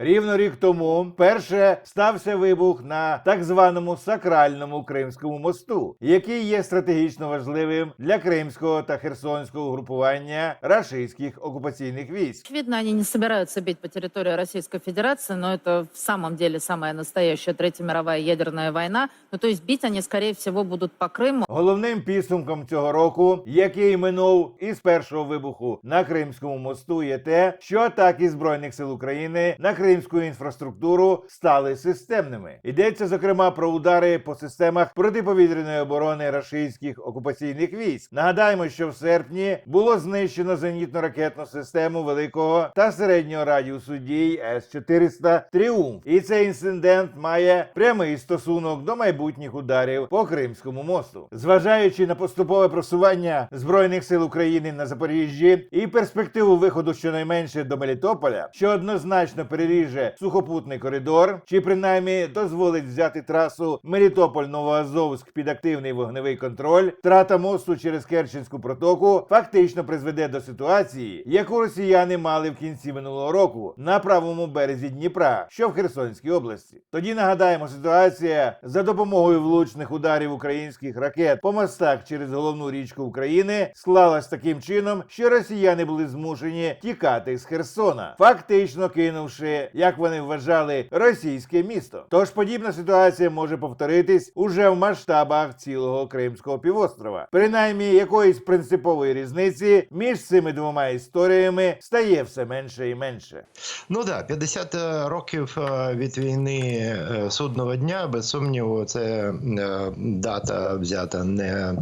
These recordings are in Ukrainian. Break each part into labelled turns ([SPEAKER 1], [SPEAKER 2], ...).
[SPEAKER 1] Рівно рік тому вперше стався вибух на так званому сакральному Кримському мосту, який є стратегічно важливим для кримського та херсонського групування рашистських окупаційних військ.
[SPEAKER 2] Очевидно, не собираются бить по территории Российской Федерации, но это в самом деле самая настоящая Третья мировая ядерная война. Ну, то есть бить они, скорее всего, будут по Крыму.
[SPEAKER 1] Головним підсумком цього року, який минув із першого вибуху на Кримському мосту, є те, що атаки збройних сил України на кримську інфраструктуру стали системними. Йдеться зокрема про удари по системах протиповітряної оборони рашистських окупаційних військ. Нагадаємо, що в серпні було знищено зенітно-ракетну систему великого та середнього радіусу дій С-400 Тріумф. І цей інцидент має прямий стосунок до майбутніх ударів по Кримському мосту. Зважаючи на поступове просування збройних сил України на Запоріжжі і перспективу виходу щонайменше до Мелітополя, що однозначно переріже сухопутний коридор, чи принаймні дозволить взяти трасу Мелітополь-Новоазовськ під активний вогневий контроль, трата мосту через Керченську протоку фактично призведе до ситуації, яку росіяни мали в кінці минулого року на правому березі Дніпра, що в Херсонській області. Тоді нагадаємо, ситуація за допомогою влучних ударів українських ракет по мостах через головну річку України склалась таким чином, що росіяни були змушені тікати з Херсона, фактично кинувши, як вони вважали, російське місто. Тож подібна ситуація може повторитись уже в масштабах цілого Кримського півострова. Принаймні, якоїсь принципової різниці між цими двома історіями стає все менше і менше.
[SPEAKER 3] Ну так, 50 років е, від війни е, судного дня, без сумніву, це е, дата взята не,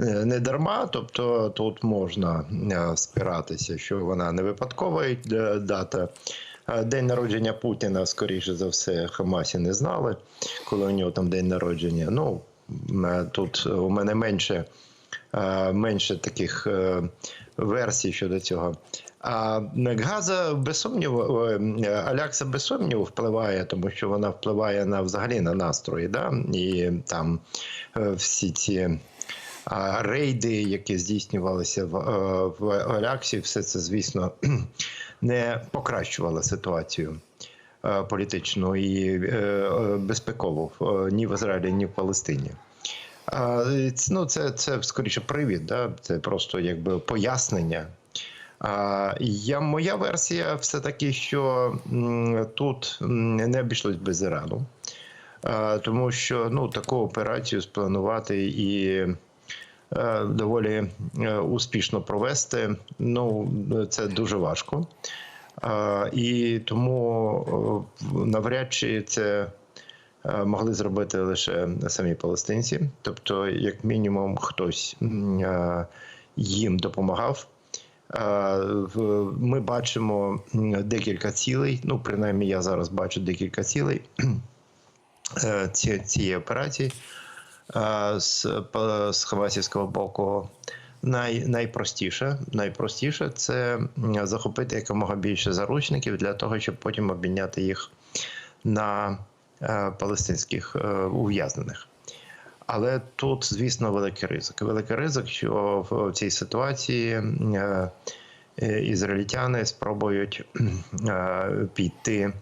[SPEAKER 3] е, не дарма. Тобто тут можна е, спиратися, що вона не випадкова е, дата. День народження Путіна, скоріше за все, Хамасі не знали, коли у нього там день народження. Ну, е, тут у мене менше, е, менше таких е, версій щодо цього. А Газа без сумніву, Алякса без сумніву впливає, тому що вона впливає на взагалі на настрої. Да? І там всі ці рейди, які здійснювалися в, е, в Аляксі, все це, звісно, не покращувало ситуацію. е, Політичну і е, безпекову ні в Ізраїлі, ні в Палестині. Ну, це, це скоріше привід, да? це просто якби пояснення. Я, моя версія все таки, що тут не обійшлось без Ірану, тому що ну, таку операцію спланувати і доволі е, успішно провести, ну, це дуже важко. І тому е, навряд чи це е, могли зробити лише самі палестинці. Тобто, як мінімум, хтось е, їм допомагав. Е, Ми бачимо декілька цілей. Ну, принаймні, я зараз бачу декілька цілей е, цієї операції е, з, па- з Хамасівського боку. Най, найпростіше, найпростіше це захопити якомога більше заручників для того, щоб потім обміняти їх на е, палестинських е, ув'язнених. Але тут, звісно, великий ризик. Великий ризик, що в цій ситуації е, е, ізраїльтяни спробують е, піти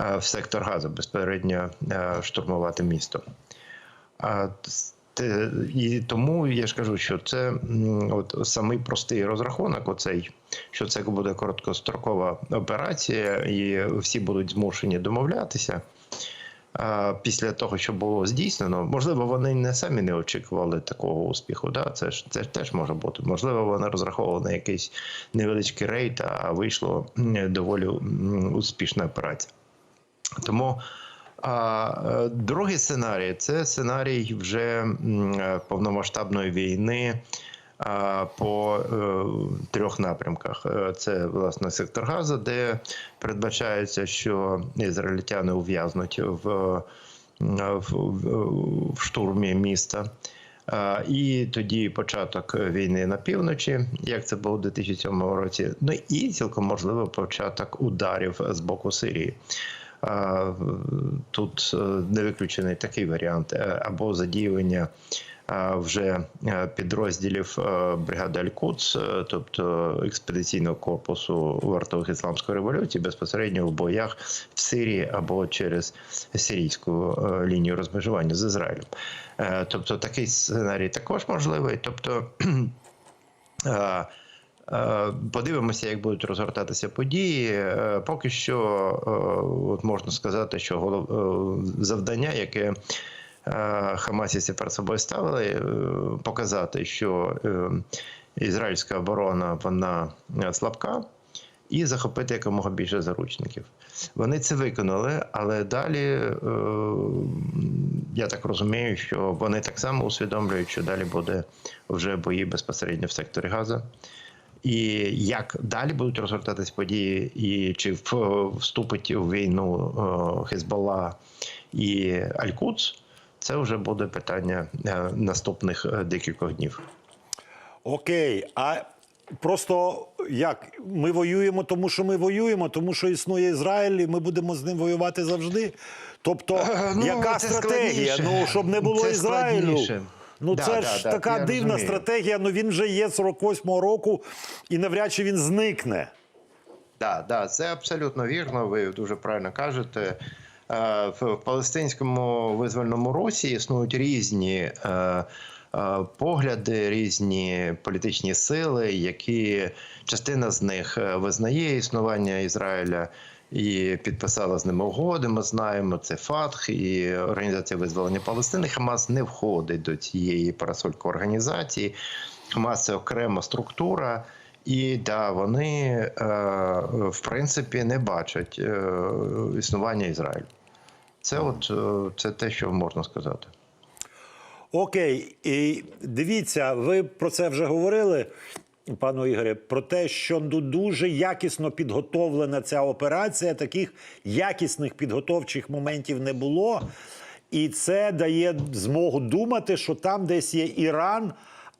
[SPEAKER 3] е, в сектор газу, безпередньо е, штурмувати місто. І тому я ж кажу, що це от самий простий розрахунок, оцей, що це буде короткострокова операція, і всі будуть змушені домовлятися. Після того, що було здійснено, можливо, вони не самі не очікували такого успіху. Да? Це ж це теж може бути. Можливо, вони розраховували на якийсь невеличкий рейд, а вийшло доволі успішна операція. Тому а е, другий сценарій це сценарій вже е, повномасштабної війни по е, трьох напрямках. Це власне сектор Газа, де передбачається, що ізраїльтяни ув'язнуть в, в, в штурмі міста. І тоді початок війни на півночі, як це було у 2007 році. Ну і цілком можливо початок ударів з боку Сирії. Тут е, не виключений такий варіант, е, або задіювання вже е, підрозділів бригади Аль-Куц, тобто експедиційного корпусу вартових ісламської революції, безпосередньо в боях в Сирії або через сирійську лінію розмежування з Ізраїлем. Тобто такий сценарій також можливий. Тобто Подивимося, як будуть розгортатися події. Е, Поки що е, от можна сказати, що е, завдання, яке е, хамасівці перед собою ставили, е, показати, що е, ізраїльська оборона вона е, слабка. І захопити якомога більше заручників. Вони це виконали, але далі е, я так розумію, що вони так само усвідомлюють, що далі буде вже бої безпосередньо в секторі Газа. І як далі будуть розгортатись події, і чи в- вступить у війну е, Хезболла і Аль-Куц, це вже буде питання е, наступних е, декількох днів.
[SPEAKER 4] Окей, а просто як ми воюємо, тому що ми воюємо, тому що існує Ізраїль, і ми будемо з ним воювати завжди. Тобто,
[SPEAKER 3] Е, ну,
[SPEAKER 4] яка стратегія?
[SPEAKER 3] складніше.
[SPEAKER 4] Ну щоб не було
[SPEAKER 3] Це
[SPEAKER 4] Ізраїлю.
[SPEAKER 3] складніше.
[SPEAKER 4] Ну
[SPEAKER 3] Да,
[SPEAKER 4] це
[SPEAKER 3] да,
[SPEAKER 4] ж
[SPEAKER 3] да,
[SPEAKER 4] така
[SPEAKER 3] я
[SPEAKER 4] дивна
[SPEAKER 3] розумію.
[SPEAKER 4] стратегія. Ну він вже є 48-го року, і навряд чи він зникне.
[SPEAKER 3] Так, да, це абсолютно вірно. Ви дуже правильно кажете. Е, В палестинському визвольному русі існують різні е, е, погляди, різні політичні сили, які частина з них визнає існування Ізраїля. І підписала з ними угоди. Ми знаємо це ФАТХ і Організація визволення Палестини. Хамас не входить до цієї парасольки організації. Хамас це окрема структура, і да, вони е, в принципі не бачать е, існування Ізраїлю. Це от е, це те, що можна сказати.
[SPEAKER 4] Окей, і дивіться, ви про це вже говорили, пану Ігоре, про те, що дуже якісно підготовлена ця операція. Таких якісних підготовчих моментів не було. І це дає змогу думати, що там десь є Іран,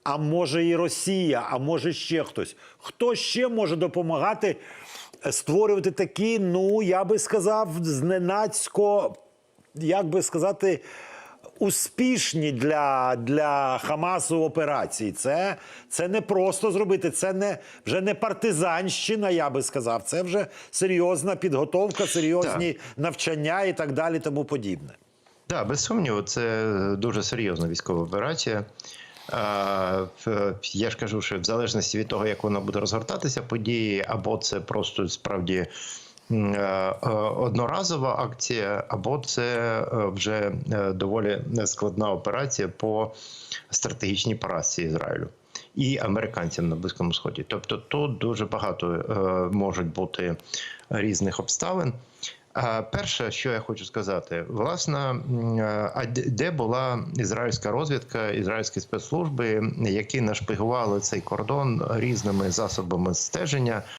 [SPEAKER 4] а може і Росія, а може ще хтось. Хто ще може допомагати е, створювати такі, ну я би сказав, зненацько, як би сказати, успішні для, для Хамасу операції. Це, це не просто зробити, це не вже не партизанщина, я би сказав. Це вже серйозна підготовка, серйозні навчання і так далі, тому подібне.
[SPEAKER 3] Так, без сумніву, це дуже серйозна військова операція. Я ж кажу, що в залежності від того, як вона буде розгортатися, події, або це просто справді одноразова акція, або це е, вже е, доволі складна операція по стратегічній поразці Ізраїлю. І американцям на Близькому Сході. Тобто тут дуже багато е, можуть бути різних обставин. Перше, що я хочу сказати, власне, е, а де була ізраїльська розвідка, ізраїльські спецслужби, які нашпигували цей кордон різними засобами стеження,